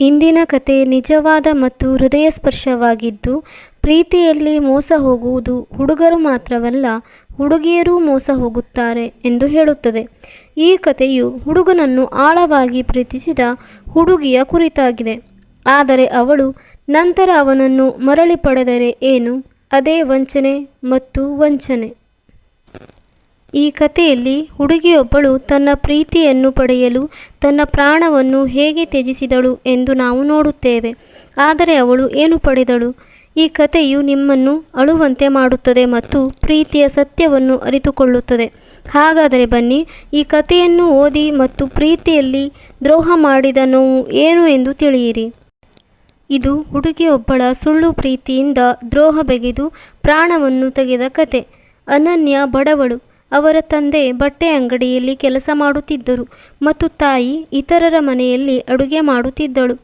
ಇಂದಿನ ಕತೆ ನಿಜವಾದ ಮತ್ತು ಹೃದಯಸ್ಪರ್ಶವಾಗಿದ್ದು, ಪ್ರೀತಿಯಲ್ಲಿ ಮೋಸ ಹೋಗುವುದು ಹುಡುಗರು ಮಾತ್ರವಲ್ಲ, ಹುಡುಗಿಯರೂ ಮೋಸ ಹೋಗುತ್ತಾರೆ ಎಂದು ಹೇಳುತ್ತದೆ. ಈ ಕಥೆಯು ಹುಡುಗನನ್ನು ಆಳವಾಗಿ ಪ್ರೀತಿಸಿದ ಹುಡುಗಿಯ ಕುರಿತಾಗಿದೆ. ಆದರೆ ಅವಳು ನಂತರ ಅವನನ್ನು ಮರಳಿ ಪಡೆದರೆ ಏನು? ಅದೇ ವಂಚನೆ ಮತ್ತು ವಂಚನೆ. ಈ ಕಥೆಯಲ್ಲಿ ಹುಡುಗಿಯೊಬ್ಬಳು ತನ್ನ ಪ್ರೀತಿಯನ್ನು ಪಡೆಯಲು ತನ್ನ ಪ್ರಾಣವನ್ನು ಹೇಗೆ ತ್ಯಜಿಸಿದಳು ಎಂದು ನಾವು ನೋಡುತ್ತೇವೆ. ಆದರೆ ಅವಳು ಏನು ಪಡೆದಳು? ಈ ಕಥೆಯು ನಿಮ್ಮನ್ನು ಅಳುವಂತೆ ಮಾಡುತ್ತದೆ ಮತ್ತು ಪ್ರೀತಿಯ ಸತ್ಯವನ್ನು ಅರಿತುಕೊಳ್ಳುತ್ತದೆ. ಹಾಗಾದರೆ ಬನ್ನಿ, ಈ ಕಥೆಯನ್ನು ಓದಿ ಮತ್ತು ಪ್ರೀತಿಯಲ್ಲಿ ದ್ರೋಹ ಮಾಡಿದ ನೋವು ಏನು ಎಂದು ತಿಳಿಯಿರಿ. ಇದು ಹುಡುಗಿಯೊಬ್ಬಳ ಸುಳ್ಳು ಪ್ರೀತಿಯಿಂದ ದ್ರೋಹ ಬೆಗೆದು ಪ್ರಾಣವನ್ನು ತೆಗೆದ ಕತೆ ಅನನ್ಯ ಬಡವಳು ಅವರ ತಂದೆ ಬಟ್ಟೆ ಅಂಗಡಿಯಲ್ಲಿ ಕೆಲಸ ಮಾಡುತ್ತಿದ್ದರು ಮತ್ತು ತಾಯಿ ಇತರರ ಮನೆಯಲ್ಲಿ ಅಡುಗೆ ಮಾಡುತ್ತಿದ್ದಳು.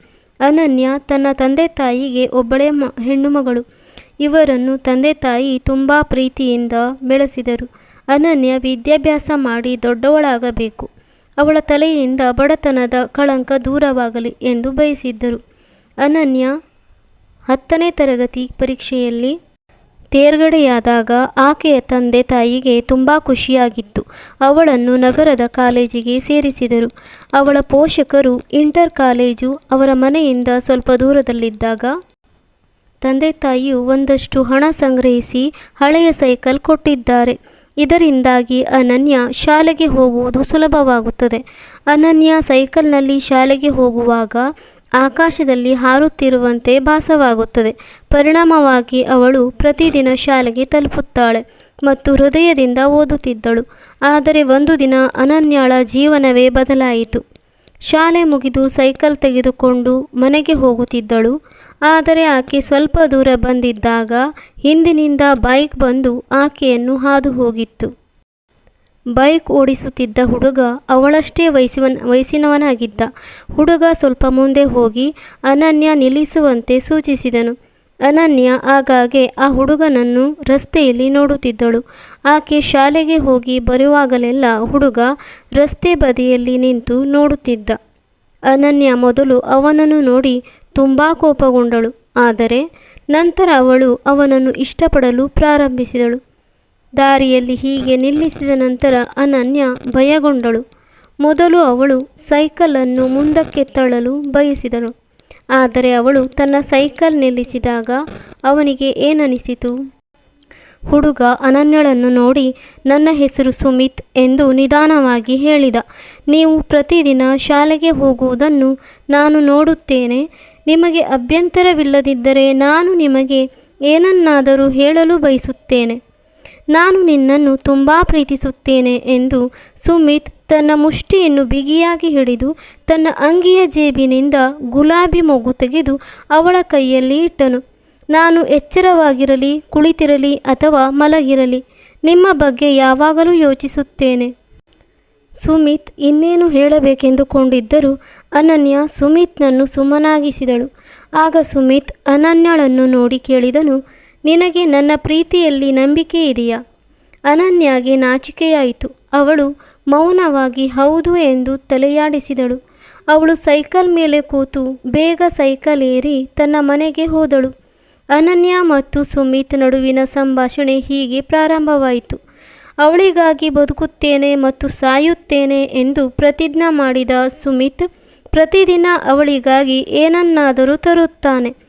ಅನನ್ಯ ತನ್ನ ತಂದೆ ತಾಯಿಗೆ ಒಬ್ಬಳೇ ಮ, ಹೆಣ್ಣು ಮಗಳು. ಇವರನ್ನು ತಂದೆ ತಾಯಿ ತುಂಬ ಪ್ರೀತಿಯಿಂದ ಬೆಳೆಸಿದರು. ಅನನ್ಯ ವಿದ್ಯಾಭ್ಯಾಸ ಮಾಡಿ ದೊಡ್ಡವಳಾಗಬೇಕು. ಅವಳ ತಲೆಯಿಂದ ಬಡತನದ ಕಳಂಕ ದೂರವಾಗಲಿ ಎಂದು ಬಯಸಿದ್ದರು. ಅನನ್ಯ ಹತ್ತನೇ ತರಗತಿ ಪರೀಕ್ಷೆಯಲ್ಲಿ ತೇರ್ಗಡೆಯಾದಾಗ ಆಕೆಯ ತಂದೆ ತಾಯಿಗೆ ತುಂಬ ಖುಷಿಯಾಗಿತ್ತು. ಅವಳನ್ನು ನಗರದ ಕಾಲೇಜಿಗೆ ಸೇರಿಸಿದರು. ಅವಳ ಪೋಷಕರು ಇಂಟರ್ ಕಾಲೇಜು ಅವರ ಮನೆಯಿಂದ ಸ್ವಲ್ಪ ದೂರದಲ್ಲಿದ್ದಾಗ ತಂದೆ ತಾಯಿಯು ಒಂದಷ್ಟು ಹಣ ಸಂಗ್ರಹಿಸಿ ಹಳೆಯ ಸೈಕಲ್ ಕೊಟ್ಟಿದ್ದಾರೆ. ಇದರಿಂದಾಗಿ ಅನನ್ಯ ಶಾಲೆಗೆ ಹೋಗುವುದು ಸುಲಭವಾಗುತ್ತದೆ. ಅನನ್ಯ ಸೈಕಲ್ನಲ್ಲಿ ಶಾಲೆಗೆ ಹೋಗುವಾಗ ಆಕಾಶದಲ್ಲಿ ಹಾರುತ್ತಿರುವಂತೆ ಭಾಸವಾಗುತ್ತದೆ. ಪರಿಣಾಮವಾಗಿ ಅವಳು ಪ್ರತಿದಿನ ಶಾಲೆಗೆ ತಲುಪುತ್ತಾಳೆ ಮತ್ತು ಹೃದಯದಿಂದ ಓದುತ್ತಿದ್ದಳು. ಆದರೆ ಒಂದು ದಿನ ಅನನ್ಯಾಳ ಜೀವನವೇ ಬದಲಾಯಿತು. ಶಾಲೆ ಮುಗಿದು ಸೈಕಲ್ ತೆಗೆದುಕೊಂಡು ಮನೆಗೆ ಹೋಗುತ್ತಿದ್ದಳು. ಆದರೆ ಆಕೆ ಸ್ವಲ್ಪ ದೂರ ಬಂದಿದ್ದಾಗ ಹಿಂದಿನಿಂದ ಬೈಕ್ ಬಂದು ಆಕೆಯನ್ನು ಹಾದು ಹೋಗಿತ್ತು. ಬೈಕ್ ಓಡಿಸುತ್ತಿದ್ದ ಹುಡುಗ ಅವಳಷ್ಟೇ ವಯಸ್ಸಿನ ವಯಸ್ಸಿನವನಾಗಿದ್ದ. ಹುಡುಗ ಸ್ವಲ್ಪ ಮುಂದೆ ಹೋಗಿ ಅನನ್ಯ ನಿಲ್ಲಿಸುವಂತೆ ಸೂಚಿಸಿದನು. ಅನನ್ಯ ಆಗಾಗ್ಗೆ ಆ ಹುಡುಗನನ್ನು ರಸ್ತೆಯಲ್ಲಿ ನೋಡುತ್ತಿದ್ದಳು. ಆಕೆ ಶಾಲೆಗೆ ಹೋಗಿ ಬರುವಾಗಲೆಲ್ಲ ಹುಡುಗ ರಸ್ತೆ ಬದಿಯಲ್ಲಿ ನಿಂತು ನೋಡುತ್ತಿದ್ದ. ಅನನ್ಯ ಮೊದಲು ಅವನನ್ನು ನೋಡಿ ತುಂಬ ಕೋಪಗೊಂಡಳು. ಆದರೆ ನಂತರ ಅವಳು ಅವನನ್ನು ಇಷ್ಟಪಡಲು ಪ್ರಾರಂಭಿಸಿದಳು. ದಾರಿಯಲ್ಲಿ ಹೀಗೆ ನಿಲ್ಲಿಸಿದ ನಂತರ ಅನನ್ಯ ಭಯಗೊಂಡಳು. ಮೊದಲು ಅವಳು ಸೈಕಲನ್ನು ಮುಂದಕ್ಕೆ ತಳ್ಳಲು ಬಯಸಿದಳು. ಆದರೆ ಅವಳು ತನ್ನ ಸೈಕಲ್ ನಿಲ್ಲಿಸಿದಾಗ ಅವನಿಗೆ ಏನನಿಸಿತು? ಹುಡುಗ ಅನನ್ಯಳನ್ನು ನೋಡಿ, ನನ್ನ ಹೆಸರು ಸುಮಿತ್ ಎಂದು ನಿಧಾನವಾಗಿ ಹೇಳಿದ. ನೀವು ಪ್ರತಿದಿನ ಶಾಲೆಗೆ ಹೋಗುವುದನ್ನು ನಾನು ನೋಡುತ್ತೇನೆ. ನಿಮಗೆ ಅಭ್ಯಂತರವಿಲ್ಲದಿದ್ದರೆ ನಾನು ನಿಮಗೆ ಏನನ್ನಾದರೂ ಹೇಳಲು ಬಯಸುತ್ತೇನೆ. ನಾನು ನಿನ್ನನ್ನು ತುಂಬ ಪ್ರೀತಿಸುತ್ತೇನೆ ಎಂದು ಸುಮಿತ್ ತನ್ನ ಮುಷ್ಟಿಯನ್ನು ಬಿಗಿಯಾಗಿ ಹಿಡಿದು ತನ್ನ ಅಂಗಿಯ ಜೇಬಿನಿಂದ ಗುಲಾಬಿ ಮಗು ತೆಗೆದು ಅವಳ ಕೈಯಲ್ಲಿ ಇಟ್ಟನು. ನಾನು ಎಚ್ಚರವಾಗಿರಲಿ, ಕುಳಿತಿರಲಿ ಅಥವಾ ಮಲಗಿರಲಿ, ನಿಮ್ಮ ಬಗ್ಗೆ ಯಾವಾಗಲೂ ಯೋಚಿಸುತ್ತೇನೆ. ಸುಮಿತ್ ಇನ್ನೇನು ಹೇಳಬೇಕೆಂದುಕೊಂಡಿದ್ದರೂ ಅನನ್ಯ ಸುಮಿತ್ನನ್ನು ಸುಮ್ಮನಾಗಿಸಿದಳು. ಆಗ ಸುಮಿತ್ ಅನನ್ಯಳನ್ನು ನೋಡಿ ಕೇಳಿದನು ನಿನಗೆ ನನ್ನ ಪ್ರೀತಿಯಲ್ಲಿ ನಂಬಿಕೆ ಇದೆಯಾ? ಅನನ್ಯಾಗೆ ನಾಚಿಕೆಯಾಯಿತು. ಅವಳು ಮೌನವಾಗಿ, ಹೌದು ಎಂದು ತಲೆಯಾಡಿಸಿದಳು. ಅವಳು ಸೈಕಲ್ ಮೇಲೆ ಕೂತು ಬೇಗ ಸೈಕಲ್ ಏರಿ ತನ್ನ ಮನೆಗೆ ಹೋದಳು. ಅನನ್ಯ ಮತ್ತು ಸುಮಿತ್ ನಡುವಿನ ಸಂಭಾಷಣೆ ಹೀಗೆ ಪ್ರಾರಂಭವಾಯಿತು. ಅವಳಿಗಾಗಿ ಬದುಕುತ್ತೇನೆ ಮತ್ತು ಸಾಯುತ್ತೇನೆ ಎಂದು ಪ್ರತಿಜ್ಞೆ ಮಾಡಿದ ಸುಮಿತ್ ಪ್ರತಿದಿನ ಅವಳಿಗಾಗಿ ಏನನ್ನಾದರೂ ತರುತ್ತಾನೆ.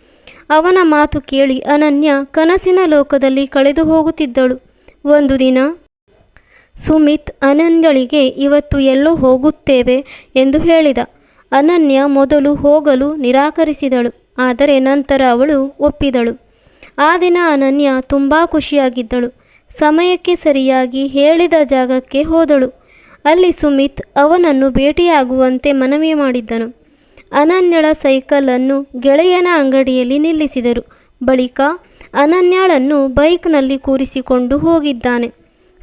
ಅವನ ಮಾತು ಕೇಳಿ ಅನನ್ಯ ಕನಸಿನ ಲೋಕದಲ್ಲಿ ಕಳೆದು ಹೋಗುತ್ತಿದ್ದಳು. ಒಂದು ದಿನ, ಸುಮಿತ್ ಅನನ್ಯಳಿಗೆ, ಇವತ್ತು ಎಲ್ಲೋ ಹೋಗುತ್ತೇವೆ? ಎಂದು ಹೇಳಿದ. ಅನನ್ಯ ಮೊದಲು ಹೋಗಲು ನಿರಾಕರಿಸಿದಳು, ಆದರೆ ನಂತರ ಅವಳು ಒಪ್ಪಿದಳು. ಆ ದಿನ ಅನನ್ಯ ತುಂಬ ಖುಷಿಯಾಗಿದ್ದಳು. ಸಮಯಕ್ಕೆ ಸರಿಯಾಗಿ ಹೇಳಿದ ಜಾಗಕ್ಕೆ ಹೋದಳು. ಅಲ್ಲಿ ಸುಮಿತ್ ಅವನನ್ನು ಭೇಟಿಯಾಗುವಂತೆ ಮನವಿ ಮಾಡಿದ್ದನು. ಅನನ್ಯಳ ಸೈಕಲನ್ನು ಗೆಳೆಯನ ಅಂಗಡಿಯಲ್ಲಿ ನಿಲ್ಲಿಸಿದರು. ಬಳಿಕ ಅನನ್ಯಳನ್ನು ಬೈಕ್ನಲ್ಲಿ ಕೂರಿಸಿಕೊಂಡು ಹೋಗಿದ್ದಾನೆ.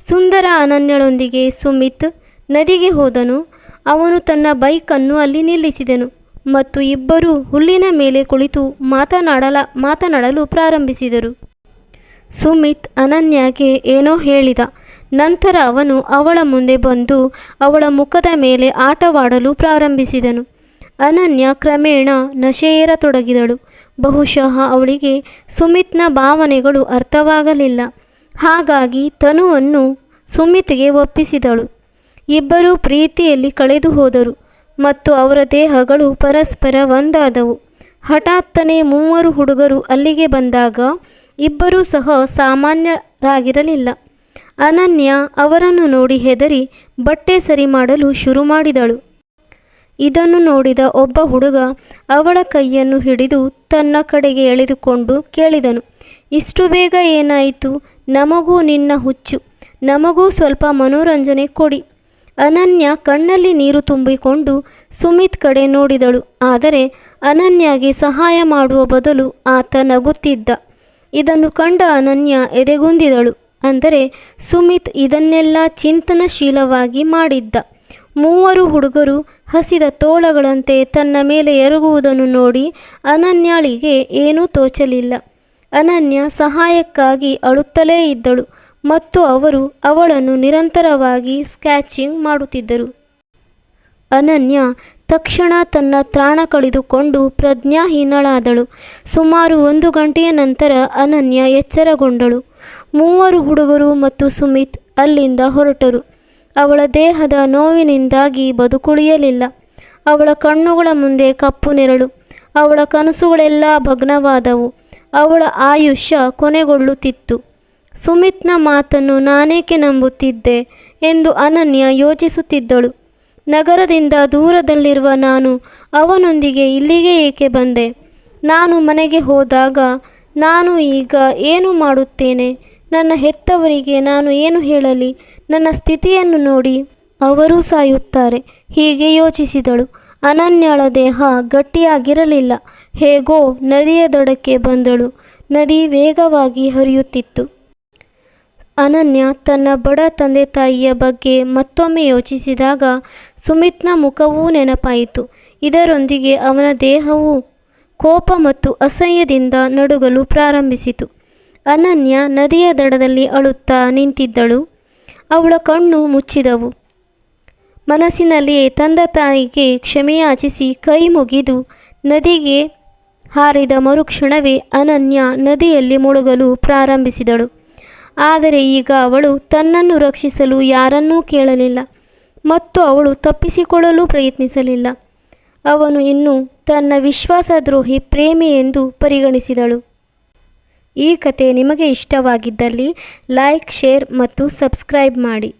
ಸುಂದರ ಅನನ್ಯಳೊಂದಿಗೆ ಸುಮಿತ್ ನದಿಗೆ ಹೋದನು. ಅವನು ತನ್ನ ಬೈಕನ್ನು ಅಲ್ಲಿ ನಿಲ್ಲಿಸಿದನು ಮತ್ತು ಇಬ್ಬರೂ ಹುಲ್ಲಿನ ಮೇಲೆ ಕುಳಿತು ಮಾತನಾಡಲ, ಮಾತನಾಡಲು ಪ್ರಾರಂಭಿಸಿದರು. ಸುಮಿತ್ ಅನನ್ಯಾಗೆ ಏನೋ ಹೇಳಿದ. ನಂತರ ಅವನು ಅವಳ ಮುಂದೆ ಬಂದು ಅವಳ ಮುಖದ ಮೇಲೆ ಆಟವಾಡಲು ಪ್ರಾರಂಭಿಸಿದನು. ಅನನ್ಯ ಕ್ರಮೇಣ ನಶೆಯೇರತೊಡಗಿದಳು. ಬಹುಶಃ ಅವಳಿಗೆ ಸುಮಿತ್ನ ಭಾವನೆಗಳು ಅರ್ಥವಾಗಲಿಲ್ಲ. ಹಾಗಾಗಿ ತನುವನ್ನು ಸುಮಿತ್ಗೆ ಒಪ್ಪಿಸಿದಳು. ಇಬ್ಬರೂ ಪ್ರೀತಿಯಲ್ಲಿ ಕಳೆದು ಹೋದರು ಮತ್ತು ಅವರ ದೇಹಗಳು ಪರಸ್ಪರ ಒಂದಾದವು. ಹಠಾತ್ತನೆ ಮೂವರು ಹುಡುಗರು ಅಲ್ಲಿಗೆ ಬಂದಾಗ ಇಬ್ಬರೂ ಸಹ ಸಾಮಾನ್ಯರಾಗಿರಲಿಲ್ಲ. ಅನನ್ಯ ಅವರನ್ನು ನೋಡಿ ಹೆದರಿ ಬಟ್ಟೆ ಸರಿ ಮಾಡಲು ಶುರು ಮಾಡಿದಳು. ಇದನ್ನು ನೋಡಿದ ಒಬ್ಬ ಹುಡುಗ ಅವಳ ಕೈಯನ್ನು ಹಿಡಿದು ತನ್ನ ಕಡೆಗೆ ಎಳೆದುಕೊಂಡು ಕೇಳಿದನು, ಇಷ್ಟು ಬೇಗ ಏನಾಯಿತು? ನಮಗೂ ನಿನ್ನ ಹುಚ್ಚು. ನಮಗೂ ಸ್ವಲ್ಪ ಮನೋರಂಜನೆ ಕೊಡಿ. ಅನನ್ಯ ಕಣ್ಣಲ್ಲಿ ನೀರು ತುಂಬಿಕೊಂಡು ಸುಮಿತ್ ಕಡೆ ನೋಡಿದಳು, ಆದರೆ ಅನನ್ಯಗೆ ಸಹಾಯ ಮಾಡುವ ಬದಲು ಆತ ನಗುತ್ತಿದ್ದ. ಇದನ್ನು ಕಂಡ ಅನನ್ಯ ಎದೆಗುಂದಿದಳು, ಅಂದರೆ ಸುಮಿತ್ ಇದನ್ನೆಲ್ಲ ಚಿಂತನಶೀಲವಾಗಿ ಮಾಡಿದ್ದ. ಮೂವರು ಹುಡುಗರು ಹಸಿದ ತೋಳಗಳಂತೆ ತನ್ನ ಮೇಲೆ ಎರಗುವುದನ್ನು ನೋಡಿ ಅನನ್ಯಾಳಿಗೆ ಏನೂ ತೋಚಲಿಲ್ಲ. ಅನನ್ಯ ಸಹಾಯಕ್ಕಾಗಿ ಅಳುತ್ತಲೇ ಇದ್ದಳು ಮತ್ತು ಅವರು ಅವಳನ್ನು ನಿರಂತರವಾಗಿ ಸ್ಕ್ಯಾಚಿಂಗ್ ಮಾಡುತ್ತಿದ್ದರು. ಅನನ್ಯ ತಕ್ಷಣ ತನ್ನ ತ್ರಾಣ ಕಳೆದುಕೊಂಡು ಪ್ರಜ್ಞಾಹೀನಳಾದಳು. ಸುಮಾರು ಒಂದು ಗಂಟೆಯ ನಂತರ ಅನನ್ಯ ಎಚ್ಚರಗೊಂಡಳು. ಮೂವರು ಹುಡುಗರು ಮತ್ತು ಸುಮಿತ್ ಅಲ್ಲಿಂದ ಹೊರಟರು. ಅವಳ ದೇಹದ ನೋವಿನಿಂದಾಗಿ ಬದುಕುಳಿಯಲಿಲ್ಲ. ಅವಳ ಕಣ್ಣುಗಳ ಮುಂದೆ ಕಪ್ಪು ನೆರಳು, ಅವಳ ಕನಸುಗಳೆಲ್ಲ ಭಗ್ನವಾದವು. ಅವಳ ಆಯುಷ್ಯ ಕೊನೆಗೊಳ್ಳುತ್ತಿತ್ತು. ಸುಮಿತ್ನ ಮಾತನ್ನು ನಾನೇಕೆ ನಂಬುತ್ತಿದ್ದೆ ಎಂದು ಅನನ್ಯ ಯೋಚಿಸುತ್ತಿದ್ದಳು. ನಗರದಿಂದ ದೂರದಲ್ಲಿರುವ ನಾನು ಅವನೊಂದಿಗೆ ಇಲ್ಲಿಗೆ ಏಕೆ ಬಂದೆ? ನಾನು ಮನೆಗೆ ಹೋದಾಗ ನಾನು ಈಗ ಏನು ಮಾಡುತ್ತೇನೆ? ನನ್ನ ಹೆತ್ತವರಿಗೆ ನಾನು ಏನು ಹೇಳಲಿ? ನನ್ನ ಸ್ಥಿತಿಯನ್ನು ನೋಡಿ ಅವರೂ ಸಾಯುತ್ತಾರೆ. ಹೀಗೆ ಯೋಚಿಸಿದಳು. ಅನನ್ಯಳ ದೇಹ ಗಟ್ಟಿಯಾಗಿರಲಿಲ್ಲ. ಹೇಗೋ ನದಿಯ ದಡಕ್ಕೆ ಬಂದಳು. ನದಿ ವೇಗವಾಗಿ ಹರಿಯುತ್ತಿತ್ತು. ಅನನ್ಯ ತನ್ನ ಬಡ ತಂದೆ ತಾಯಿಯ ಬಗ್ಗೆ ಮತ್ತೊಮ್ಮೆ ಯೋಚಿಸಿದಾಗ ಸುಮಿತ್ನ ಮುಖವೂ ನೆನಪಾಯಿತು. ಇದರೊಂದಿಗೆ ಅವನ ದೇಹವು ಕೋಪ ಮತ್ತು ಅಸಹ್ಯದಿಂದ ನಡುಗಲು ಪ್ರಾರಂಭಿಸಿತು. ಅನನ್ಯ ನದಿಯ ದಡದಲ್ಲಿ ಅಳುತ್ತಾ ನಿಂತಿದ್ದಳು. ಅವಳ ಕಣ್ಣು ಮುಚ್ಚಿದವು. ಮನಸ್ಸಿನಲ್ಲಿಯೇ ತಂದ ತಾಯಿಗೆ ಕ್ಷಮೆಯಾಚಿಸಿ ಕೈ ಮುಗಿದು ನದಿಗೆ ಹಾರಿದ ಮರುಕ್ಷಣವೇ ಅನನ್ಯ ನದಿಯಲ್ಲಿ ಮುಳುಗಲು ಪ್ರಾರಂಭಿಸಿದಳು. ಆದರೆ ಈಗ ಅವಳು ತನ್ನನ್ನು ರಕ್ಷಿಸಲು ಯಾರನ್ನೂ ಕೇಳಲಿಲ್ಲ ಮತ್ತು ಅವಳು ತಪ್ಪಿಸಿಕೊಳ್ಳಲು ಪ್ರಯತ್ನಿಸಲಿಲ್ಲ. ಅವನು ಇನ್ನೂ ತನ್ನ ವಿಶ್ವಾಸದ್ರೋಹಿ ಪ್ರೇಮಿ ಎಂದು ಪರಿಗಣಿಸಿದಳು. ಈ ಕತೆ ನಿಮಗೆ ಇಷ್ಟವಾಗಿದ್ದಲ್ಲಿ ಲೈಕ್ ಶೇರ್ ಮತ್ತು ಸಬ್ಸ್ಕ್ರೈಬ್ ಮಾಡಿ.